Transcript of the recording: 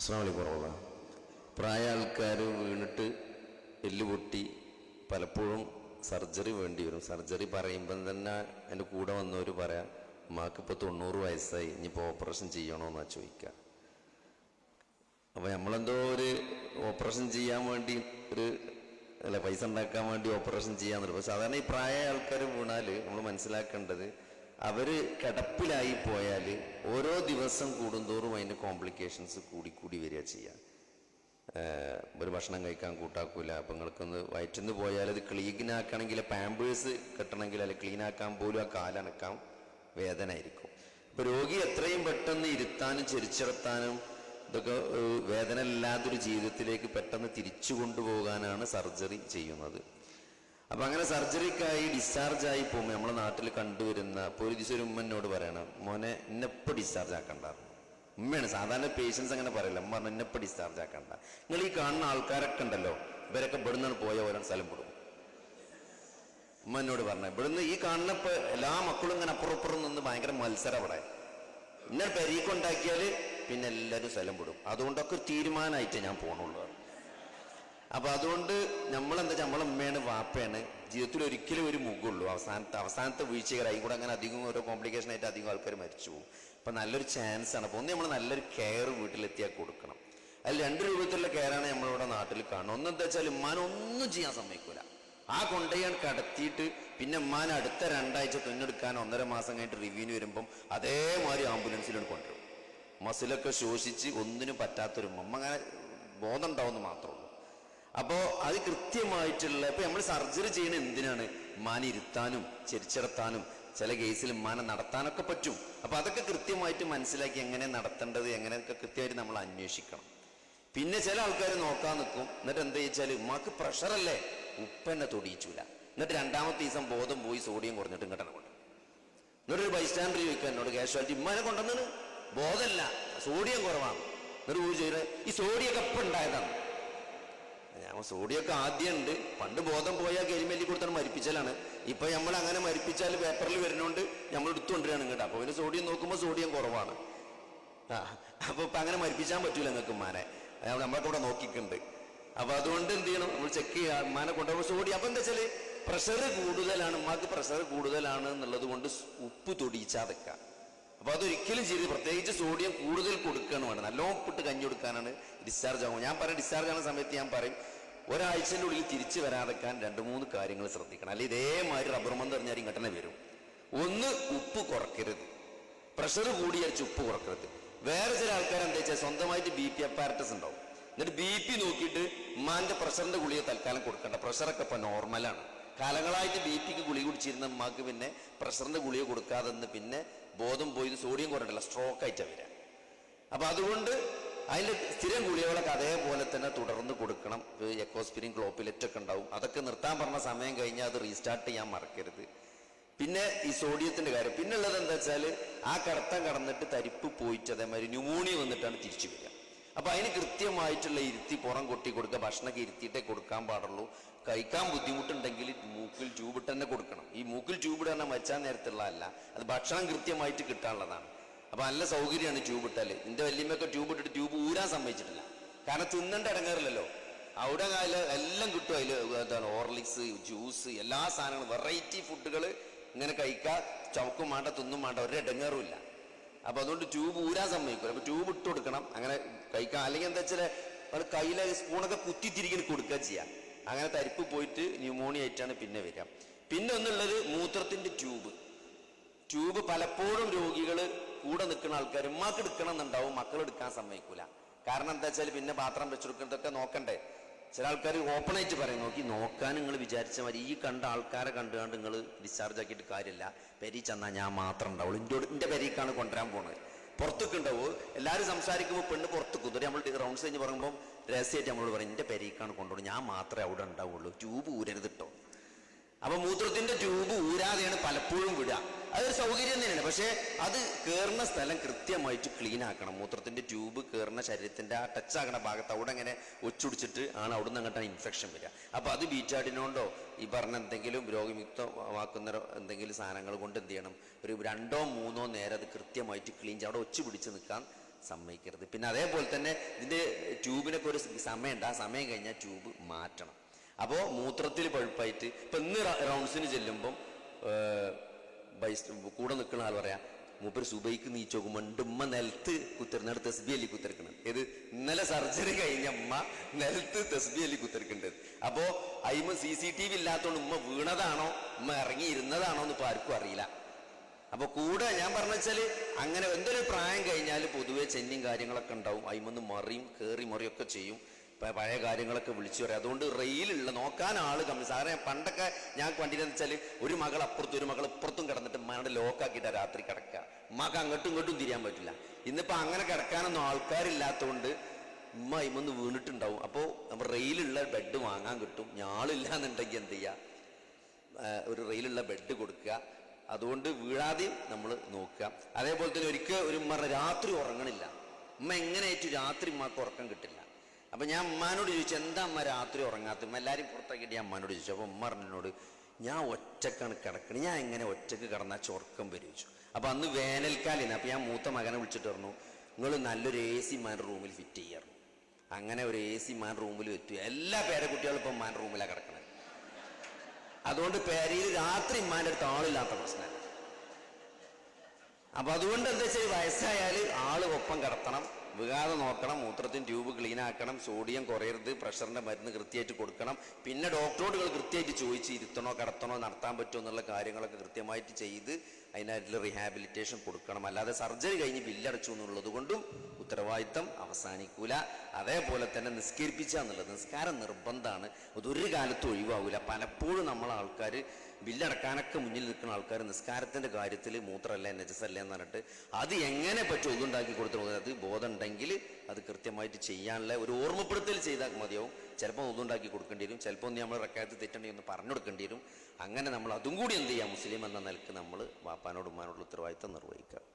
അസ്സാം കുറവുള്ള. പ്രായ ആൾക്കാർ വീണിട്ട് എല്ല് പൊട്ടി പലപ്പോഴും സർജറി വേണ്ടി വരും. സർജറി പറയുമ്പം തന്നെ എന്റെ കൂടെ വന്നവർ പറയാം ഉമ്മാക്കിപ്പോൾ തൊണ്ണൂറ് വയസ്സായി ഇനിയിപ്പോൾ ഓപ്പറേഷൻ ചെയ്യണമെന്നാ ചോദിക്കുക അപ്പോൾ നമ്മളെന്തോ ഒരു ഓപ്പറേഷൻ ചെയ്യാൻ വേണ്ടി ഒരു അല്ല പൈസ ഉണ്ടാക്കാൻ വേണ്ടി ഓപ്പറേഷൻ ചെയ്യാന്നുള്ളൂ പക്ഷെ സാധാരണ ഈ പ്രായ ആൾക്കാർ വീണാൽ നമ്മൾ മനസ്സിലാക്കേണ്ടത് അവർ കിടപ്പിലായി പോയാൽ ഓരോ ദിവസം കൂടുന്തോറും അതിന്റെ കോംപ്ലിക്കേഷൻസ് കൂടി കൂടി വരിക ചെയ്യുക ഒരു ഭക്ഷണം കഴിക്കാൻ കൂട്ടാക്കൂല അപ്പം നിങ്ങൾക്കൊന്ന് വയറ്റിന്ന് പോയാൽ അത് ക്ലീനാക്കണമെങ്കിൽ പാമ്പേഴ്സ് കെട്ടണമെങ്കിൽ അല്ലെ ക്ലീൻ ആക്കാൻ പോലും ആ കാലനക്കാൻ വേദന ആയിരിക്കും അപ്പോൾ രോഗി എത്രയും പെട്ടെന്ന് ഇരുത്താനും ചെരിച്ചിറത്താനും ഇതൊക്കെ വേദന ഇല്ലാത്തൊരു ജീവിതത്തിലേക്ക് പെട്ടെന്ന് തിരിച്ചു കൊണ്ടുപോകാനാണ് സർജറി ചെയ്യുന്നത്. അപ്പൊ അങ്ങനെ സർജറിക്കായി ഡിസ്ചാർജ് ആയി പോകുമ്പോൾ നമ്മളെ നാട്ടിൽ കണ്ടുവരുന്ന ഇപ്പോൾ ഒരു ദിവസം ഒരു ഉമ്മ എന്നോട് പറയണം മോനെ ഇന്നെപ്പോൾ ഡിസ്ചാർജ് ആക്കണ്ടായിരുന്നു ഉമ്മയാണ് സാധാരണ പേഷ്യൻസ് അങ്ങനെ പറയില്ല. ഉമ്മ പറഞ്ഞു ഇന്നെപ്പോൾ ഡിസ്ചാർജ് ആക്കണ്ട. നിങ്ങൾ ഈ കാണുന്ന ആൾക്കാരൊക്കെ ഉണ്ടല്ലോ ഇവരൊക്കെ ഇവിടുന്നാണ് പോയ ഓരോ സ്ഥലം കൊടുക്കും ഉമ്മ എന്നോട് പറഞ്ഞു ഇവിടുന്ന് ഈ കാണുന്നപ്പോ എല്ലാ മക്കളും ഇങ്ങനെ അപ്പുറപ്പുറം നിന്ന് ഭയങ്കര മത്സരം അവിടെ ഇന്നെ പെരീക്കൊണ്ടാക്കിയാൽ പിന്നെ എല്ലാവരും സ്ഥലം വിടും. അതുകൊണ്ടൊക്കെ ഒരു തീരുമാനമായിട്ട് ഞാൻ പോണുള്ളൂ. അപ്പൊ അതുകൊണ്ട് നമ്മളെന്താ നമ്മളെ ഉമ്മയാണ് വാപ്പയാണ്. ജീവിതത്തിൽ ഒരിക്കലും ഒരു മുഖമുള്ളൂ അവസാനത്തെ അവസാനത്തെ വീഴ്ചകളായി കൂടെ അങ്ങനെ അധികം ഓരോ കോംപ്ലിക്കേഷൻ ആയിട്ട് അധികം ആൾക്കാർ മരിച്ചു പോകും. അപ്പൊ നല്ലൊരു ചാൻസ് ആണ്. അപ്പോൾ ഒന്ന് നമ്മൾ നല്ലൊരു കെയർ വീട്ടിലെത്തിയാൽ കൊടുക്കണം. അതിൽ രണ്ട് രൂപത്തിലുള്ള കെയറാണ് നമ്മളിവിടെ നാട്ടിൽ കാണുന്നത്. ഒന്നെന്താ വെച്ചാൽ ഉമ്മാനൊന്നും ചെയ്യാൻ സമ്മതിക്കൂല. ആ കൊണ്ടുപോയി കടത്തിയിട്ട് പിന്നെ ഉമ്മാൻ അടുത്ത രണ്ടാഴ്ച തുന്നെടുക്കാൻ ഒന്നര മാസം കഴിഞ്ഞിട്ട് റിവ്യൂന് വരുമ്പം അതേമാതിരി ആംബുലൻസിലാണ് കൊണ്ടുവരും. മസിലൊക്കെ ശോഷിച്ച് ഒന്നിനും പറ്റാത്തൊരു ഉമ്മ. അങ്ങനെ ബോധം ഉണ്ടാവുമെന്ന് മാത്രമേ ഉള്ളൂ. അപ്പോ അത് കൃത്യമായിട്ടുള്ള ഇപ്പൊ നമ്മൾ സർജറി ചെയ്യുന്ന എന്തിനാണ്? മാന ഇരുത്താനും ചെരിച്ചിടത്താനും ചില കേസിൽ മാന നടത്താനൊക്കെ പറ്റും. അപ്പൊ അതൊക്കെ കൃത്യമായിട്ട് മനസ്സിലാക്കി എങ്ങനെ നടത്തേണ്ടത് എങ്ങനെയൊക്കെ കൃത്യമായിട്ട് നമ്മൾ അന്വേഷിക്കണം. പിന്നെ ചില ആൾക്കാർ നോക്കാൻ നിൽക്കും എന്നിട്ട് എന്താ വെച്ചാൽ ഉമ്മാക്ക് പ്രഷറല്ലേ ഉപ്പെന്നെ തൊടിയിച്ചൂല. എന്നിട്ട് രണ്ടാമത്തെ ദിവസം ബോധം പോയി സോഡിയം കുറഞ്ഞിട്ട് ഇങ്ങോട്ടാണ് കൊണ്ട് എന്നിട്ട് ഒരു ബൈസ്റ്റാൻഡർ ചോദിക്കാൻ എന്നോട് കാഷ്വാലിറ്റി ഉമ്മാനെ കൊണ്ടുവന്നത്? ബോധമല്ല സോഡിയം കുറവാണ്. എന്നിട്ട് പോയി ഈ സോഡിയൊക്കെ എപ്പം ഉണ്ടായതാണ്. ഞാൻ സോഡിയൊക്കെ ആദ്യം ഉണ്ട് പണ്ട് ബോധം പോയാൽ കരിമല്ലി കൊടുത്താണ് മരിപ്പിച്ചാലാണ്. ഇപ്പൊ നമ്മൾ അങ്ങനെ മരിപ്പിച്ചാൽ പേപ്പറിൽ വരുന്നോണ്ട് നമ്മൾ എടുത്തുകൊണ്ടിരാണ് ഇങ്ങോട്ട്. അപ്പൊ പിന്നെ സോഡിയം നോക്കുമ്പോൾ സോഡിയം കുറവാണ്. ആ അപ്പൊ ഇപ്പൊ അങ്ങനെ മരിപ്പിച്ചാൻ പറ്റൂല നിങ്ങൾക്ക് ഉമ്മാനെ. നമ്മളൊക്കെ ഇവിടെ നോക്കിയിട്ടുണ്ട്. അപ്പൊ അതുകൊണ്ട് എന്ത് ചെയ്യണം? നമ്മൾ ചെക്ക് ചെയ്യുക ഉമ്മാനെ കൊണ്ടുപോകുമ്പോൾ സോഡിയം അപ്പൊ എന്താ വെച്ചാൽ പ്രഷർ കൂടുതലാണ്. ഉമ്മാക്ക് പ്രഷർ കൂടുതലാണ് എന്നുള്ളത് കൊണ്ട് ഉപ്പ് തൊടിയിച്ചാതെക്കാം അപ്പൊ അതൊരിക്കലും ചെയ്ത് പ്രത്യേകിച്ച് സോഡിയം കൂടുതൽ കൊടുക്കുകയാണ് വേണ്ടത്. നല്ലോണം ഉപ്പിട്ട് കഞ്ഞി കൊടുക്കാനാണ് ഡിസ്ചാർജ് ആകും ഞാൻ പറയും ഡിസ്ചാർജ് ആകുന്ന സമയത്ത് ഞാൻ പറയും ഒരാഴ്ചന്റെ ഉള്ളിൽ തിരിച്ചു വരാതെക്കാൻ രണ്ട് മൂന്ന് കാര്യങ്ങൾ ശ്രദ്ധിക്കണം. അല്ലെങ്കിൽ ഇതേമാതിരി റബ്ബർ പറഞ്ഞാൽ ഇങ്ങോട്ടനെ വരും. ഒന്ന് ഉപ്പ് കുറക്കരുത്. പ്രഷർ കൂടിയടിച്ച് ഉപ്പ് കുറക്കരുത്. വേറെ ചില ആൾക്കാർ എന്താ വെച്ചാൽ സ്വന്തമായിട്ട് ബി പി അപ്പാരറ്റസ് ഉണ്ടാവും. എന്നിട്ട് ബി പി നോക്കിയിട്ട് ഉമ്മാന്റെ പ്രഷറിന്റെ ഗുളിക തൽക്കാലം കൊടുക്കണ്ട. പ്രഷറൊക്കെ ഇപ്പം നോർമലാണ് കാലങ്ങളായിട്ട് ബി പിക്ക് ഗുളിക കുടിച്ചിരുന്ന ഉമ്മാക്ക് പിന്നെ പ്രഷറിന്റെ ഗുളിക കൊടുക്കാതെന്ന് പിന്നെ ബോധം പോയി സോഡിയം കുറഞ്ഞിട്ടില്ല സ്ട്രോക്ക് ആയിട്ടാണ് വരിക അപ്പം അതുകൊണ്ട് അതിന്റെ സ്ഥിരം ഗുളികകളൊക്കെ അതേപോലെ തന്നെ തുടർന്ന് കൊടുക്കണം. എക്കോസ്പിരിൻ ക്ലോപ്പിലെറ്റ് ഒക്കെ ഉണ്ടാവും. അതൊക്കെ നിർത്താൻ പറഞ്ഞ സമയം കഴിഞ്ഞാൽ അത് റീസ്റ്റാർട്ട് ചെയ്യാൻ മറക്കരുത്. പിന്നെ ഈ സോഡിയത്തിന്റെ കാര്യം. പിന്നെ ഉള്ളത് എന്താ വെച്ചാൽ ആ കടത്തം കടന്നിട്ട് തരിപ്പ് പോയിട്ട് അതേമാതിരി ന്യൂമോണിയ വന്നിട്ടാണ് തിരിച്ചു വരിക. അപ്പോൾ അതിന് കൃത്യമായിട്ടുള്ള ഇരുത്തി പുറം കൊട്ടി കൊടുക്കുക ഭക്ഷണമൊക്കെ ഇരുത്തിയിട്ടേ കൊടുക്കാൻ പാടുള്ളൂ. കഴിക്കാൻ ബുദ്ധിമുട്ടുണ്ടെങ്കിൽ മൂക്കിൽ ട്യൂബിട്ട് തന്നെ കൊടുക്കണം. ഈ മൂക്കിൽ ട്യൂബ് തന്നെ മച്ചാൻ നേരത്തുള്ളതല്ല. അത് ഭക്ഷണം കൃത്യമായിട്ട് കിട്ടാനുള്ളതാണ്. അപ്പൊ നല്ല സൗകര്യമാണ് ട്യൂബ് ഇട്ടാൽ. എന്റെ വല്യമ്മയൊക്കെ ട്യൂബ് ഇട്ടിട്ട് ട്യൂബ് ഊരാൻ സമ്മതിച്ചിട്ടില്ല. കാരണം തിന്നണ്ട ഇടങ്ങാറില്ലല്ലോ. അവിടെ കാലം എല്ലാം കിട്ടും അതിൽ എന്താണ് ഓർലിക്സ് ജ്യൂസ് എല്ലാ സാധനങ്ങളും വെറൈറ്റി ഫുഡുകൾ ഇങ്ങനെ കഴിക്കുക ചവക്കും വേണ്ട തിന്നും വേണ്ട ഒരു ഇടങ്ങാറുമില്ല അപ്പൊ അതുകൊണ്ട് ട്യൂബ് ഊരാൻ സമ്മതിക്കും അപ്പൊ ട്യൂബ് ഇട്ട് കൊടുക്കണം. അങ്ങനെ കഴിക്കാം. അല്ലെങ്കിൽ എന്താ വെച്ചാൽ നമ്മൾ കയ്യിലെ സ്പൂണൊക്കെ കുത്തിത്തിരിക്കുന്ന കൊടുക്കുക ചെയ്യാം. അങ്ങനെ തരിപ്പ് പോയിട്ട് ന്യൂമോണിയ ആയിട്ടാണ് പിന്നെ വരിക. പിന്നെ ഒന്നുള്ളത് മൂത്രത്തിന്റെ ട്യൂബ് ട്യൂബ് പലപ്പോഴും രോഗികൾ കൂടെ നിൽക്കുന്ന ആൾക്കാർ ഉമ്മാക്ക് എടുക്കണം എന്നുണ്ടാവും മക്കൾ എടുക്കാൻ സമ്മതിക്കൂല. കാരണം എന്താ വെച്ചാൽ പിന്നെ പാത്രം വെച്ചെടുക്കുന്നതൊക്കെ നോക്കണ്ടേ? ചില ആൾക്കാർ ഓപ്പൺ ആയിട്ട് പറയും നോക്കി നോക്കാൻ നിങ്ങൾ വിചാരിച്ച മതി ഈ കണ്ട ആൾക്കാരെ കണ്ടുകൊണ്ട് നിങ്ങൾ ഡിസ്ചാർജ് ആക്കിയിട്ട് കാര്യമില്ല. പെരി ചെന്നാൽ ഞാൻ മാത്രം ഉണ്ടാവുള്ളൂ. എന്റെ എന്റെ പെരീക്കാണ് കൊണ്ടുവരാൻ പോണത്. പുറത്തൊക്കെ ഉണ്ടാവും? എല്ലാവരും സംസാരിക്കുമ്പോൾ പെണ്ണ് പുറത്ത് കുതിരി. നമ്മൾ റൗണ്ട്സ് കഴിഞ്ഞ് പറയുമ്പോൾ രഹസ്യമായിട്ട് നമ്മളോട് പറയും എന്റെ പെരീക്കാണ് കൊണ്ടുപോകും ഞാൻ മാത്രമേ അവിടെ ഉണ്ടാവുള്ളൂ. ട്യൂബ് ഊരരുത് കിട്ടും അപ്പൊ മൂത്രത്തിന്റെ ട്യൂബ് ഊരാതെയാണ് പലപ്പോഴും വിടുക. അതൊരു സൗകര്യം തന്നെയാണ്. പക്ഷേ അത് കയറുന്ന സ്ഥലം കൃത്യമായിട്ട് ക്ലീൻ ആക്കണം. മൂത്രത്തിന്റെ ട്യൂബ് കയറുന്ന ശരീരത്തിന്റെ ആ ടച്ച് ആകണ ഭാഗത്ത് അവിടെ ഇങ്ങനെ ഒച്ചുടിച്ചിട്ട് ആണ് അവിടെ നിന്ന് അങ്ങോട്ടാണ് ഇൻഫെക്ഷൻ വരിക. അപ്പോൾ അത് ബീച്ചാടിനോണ്ടോ ഈ പറഞ്ഞ എന്തെങ്കിലും രോഗമുക്തമാക്കുന്ന എന്തെങ്കിലും സാധനങ്ങൾ കൊണ്ട് എന്ത് ചെയ്യണം? ഒരു രണ്ടോ മൂന്നോ നേരം അത് കൃത്യമായിട്ട് ക്ലീൻ ചെയ്യണം അവിടെ ഒച്ചു പിടിച്ച് നിൽക്കാൻ സമ്മതിക്കരുത്. പിന്നെ അതേപോലെ തന്നെ ഇതിന്റെ ട്യൂബിനൊക്കെ ഒരു സമയമുണ്ട്. ആ സമയം കഴിഞ്ഞാൽ ട്യൂബ് മാറ്റണം. അപ്പോൾ മൂത്രത്തിൽ പഴുപ്പായിട്ട് ഇപ്പൊ ഇന്ന് റൗണ്ട്സിന് ചെല്ലുമ്പം കൂടെ നിൽക്കുന്ന ആൾ പറയാം മൂപ്പര് സുബൈക്ക് നീച്ച് നോക്കുമ്പോൾ നെൽത്ത് ഉമ്മ നിലത്ത് കുത്തിരുന്നിടത്ത് തെസ്ബി അല്ലി കുത്തിരിക്കണം. ഇത് ഇന്നലെ സർജറി കഴിഞ്ഞ ഉമ്മ നിലത്ത് തെസ്ബി അല്ലി കുത്തിരിക്കേണ്ടത് അപ്പോ അയിമ സി സി ടി വി ഇല്ലാത്തതുകൊണ്ട് ഉമ്മ വീണതാണോ ഉമ്മ ഇറങ്ങി ഇരുന്നതാണോ എന്ന് ഇപ്പൊ ആർക്കും അറിയില്ല. അപ്പൊ കൂടെ ഞാൻ പറഞ്ഞ വെച്ചാൽ അങ്ങനെ എന്തൊരു പ്രായം കഴിഞ്ഞാൽ പൊതുവെ ചെന്നിയും കാര്യങ്ങളൊക്കെ ഉണ്ടാവും. അയിമൊന്ന് മറിയും കേറി മറിയൊക്കെ ചെയ്യും. പഴയ കാര്യങ്ങളൊക്കെ വിളിച്ചു പറയും. അതുകൊണ്ട് റെയിലുള്ള നോക്കാൻ ആൾ കമ്മി സാറേ പണ്ടൊക്കെ ഞാൻ കണ്ടിരുന്ന വെച്ചാൽ ഒരു മകൾ അപ്പുറത്തും ഒരു മകൾ ഇപ്പുറത്തും കിടന്നിട്ട് മകളുടെ ലോക്കാക്കിയിട്ട് രാത്രി കിടക്കുക ഉമ്മക്ക് അങ്ങോട്ടും ഇങ്ങോട്ടും തിരിയാൻ പറ്റില്ല. ഇന്നിപ്പോൾ അങ്ങനെ കിടക്കാനൊന്നും ആൾക്കാരില്ലാത്തതുകൊണ്ട് ഉമ്മ ഇമ്മൊന്ന് വീണിട്ടുണ്ടാവും. അപ്പോൾ നമ്മൾ റെയിലുള്ള ബെഡ് വാങ്ങാൻ കിട്ടും. ഞാളില്ല എന്നുണ്ടെങ്കിൽ എന്ത് ചെയ്യുക ഒരു റെയിലുള്ള ബെഡ് കൊടുക്കുക. അതുകൊണ്ട് വീഴാതെയും നമ്മൾ നോക്കുക. അതേപോലെ തന്നെ ഒരിക്കൽ ഒരു ഉമ്മ രാത്രി ഉറങ്ങണില്ല. ഉമ്മ എങ്ങനെയായിട്ട് രാത്രി ഉമ്മക്ക് ഉറക്കം കിട്ടില്ല. അപ്പൊ ഞാൻ അമ്മാനോട് ചോദിച്ചു എന്താ അമ്മ രാത്രി ഉറങ്ങാത്ത എല്ലാവരും പുറത്താക്കിയിട്ട് ഞാൻ അമ്മാനോട് ചോദിച്ചു അപ്പൊ ഉമ്മ പറഞ്ഞോട് ഞാൻ ഒറ്റക്കാണ് കിടക്കണത് ഞാൻ എങ്ങനെ ഒറ്റയ്ക്ക് കിടന്നാൽ ചൊർക്കം വരും? ചോദിച്ചു. അപ്പൊ അന്ന് വേനൽക്കാലിന് അപ്പോൾ ഞാൻ മൂത്ത മകനെ വിളിച്ചിട്ട് പറഞ്ഞു നിങ്ങൾ നല്ലൊരു എ സി മാൻ റൂമിൽ ഫിറ്റ് ചെയ്യാറുണ്ട് അങ്ങനെ ഒരു എ സി മാൻ റൂമിൽ വെച്ചു. എല്ലാ പേരക്കുട്ടികളും ഇപ്പം മാൻ റൂമിലാണ് കിടക്കണത് അതുകൊണ്ട് പേരയിൽ രാത്രി ഇമ്മാന്റെ അടുത്ത് ആളില്ലാത്ത പ്രശ്നമാണ്. അപ്പൊ അതുകൊണ്ട് എന്താ വെച്ചാൽ വയസ്സായാൽ ആൾ ഒപ്പം കിടത്തണം. വികാതെ നോക്കണം മൂത്രത്തിന് ട്യൂബ് ക്ലീൻ ആക്കണം സോഡിയം കുറയരുത് പ്രഷറിന്റെ മരുന്ന് കൃത്യമായിട്ട് കൊടുക്കണം. പിന്നെ ഡോക്ടറോടുകൾ കൃത്യമായിട്ട് ചോദിച്ച് ഇരുത്തണോ കടത്തണോ നടത്താൻ പറ്റുമോ എന്നുള്ള കാര്യങ്ങളൊക്കെ കൃത്യമായിട്ട് ചെയ്ത് അതിനായിട്ടുള്ള റീഹാബിലിറ്റേഷൻ കൊടുക്കണം. അല്ലാതെ സർജറി കഴിഞ്ഞ് ബില്ലടച്ചു എന്നുള്ളത് കൊണ്ടും ഉത്തരവാദിത്തം അവസാനിക്കൂല. അതേപോലെ തന്നെ നിസ്കരിപ്പിച്ച എന്നുള്ളത് നിസ്കാരം നിർബന്ധമാണ്. അതൊരു കാലത്ത് ഒഴിവാകൂല. പലപ്പോഴും നമ്മൾ ആൾക്കാർ ബില്ലടക്കാനൊക്കെ മുന്നിൽ നിൽക്കുന്ന ആൾക്കാർ നിസ്കാരത്തിന്റെ കാര്യത്തിൽ മൂത്രമല്ല നജസല്ല എന്ന് പറഞ്ഞിട്ട് അത് എങ്ങനെ പറ്റും? ഒതുണ്ടാക്കി കൊടുത്തു അത് ബോധം ഉണ്ടെങ്കിൽ അത് കൃത്യമായിട്ട് ചെയ്യാനുള്ള ഒരു ഓർമ്മപ്പെടുത്തൽ ചെയ്താൽ മതിയാവും. ചിലപ്പോൾ ഒന്നുണ്ടാക്കി കൊടുക്കേണ്ടി വരും. ചിലപ്പോൾ നമ്മൾ റക്കായത്ത് തെറ്റേണ്ടി ഒന്ന് പറഞ്ഞു കൊടുക്കേണ്ടി വരും. അങ്ങനെ നമ്മൾ അതും കൂടി എന്ത് ചെയ്യാം? മുസ്ലിം എന്ന നിലയ്ക്ക് നമ്മൾ വാപ്പാനോടും ഉമ്മാനോടുള്ള ഉത്തരവാദിത്തം നിർവഹിക്കുക.